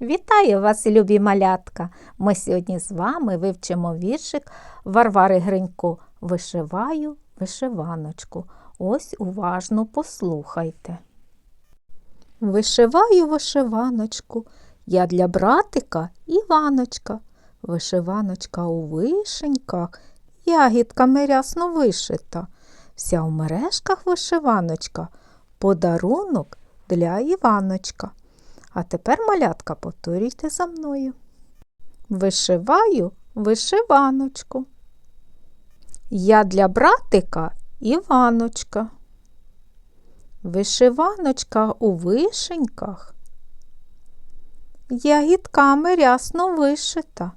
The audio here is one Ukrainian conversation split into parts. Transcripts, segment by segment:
Вітаю вас, любі малятка! Ми сьогодні з вами вивчимо віршик Варвари Гринько. Вишиваю вишиваночку. Ось уважно послухайте. Вишиваю вишиваночку. Я для братика Іваночка. Вишиваночка у вишеньках, ягідками рясно вишита. Вся в мережках вишиваночка, подарунок для Іваночка. А тепер, малятка, повторюйте за мною. Вишиваю вишиваночку. Я для братика Іваночка. Вишиваночка у вишеньках. Ягідками рясно вишита.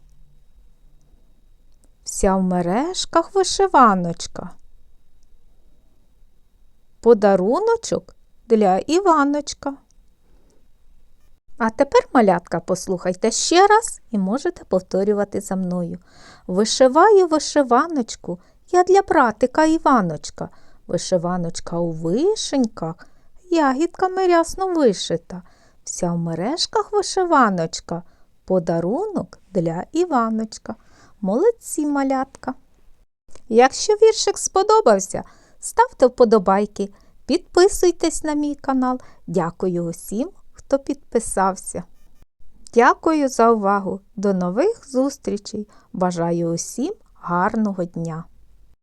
Вся в мережках вишиваночка. Подаруночок для Іваночка. А тепер, малятка, послухайте ще раз і можете повторювати за мною. Вишиваю вишиваночку, я для братика Іваночка. Вишиваночка у вишеньках, ягідками рясно вишита. Вся в мережках вишиваночка, подарунок для Іваночка. Молодці малятка. Якщо віршик сподобався, ставте вподобайки, підписуйтесь на мій канал. Дякую усім, хто підписався. Дякую за увагу. До нових зустрічей. Бажаю усім гарного дня!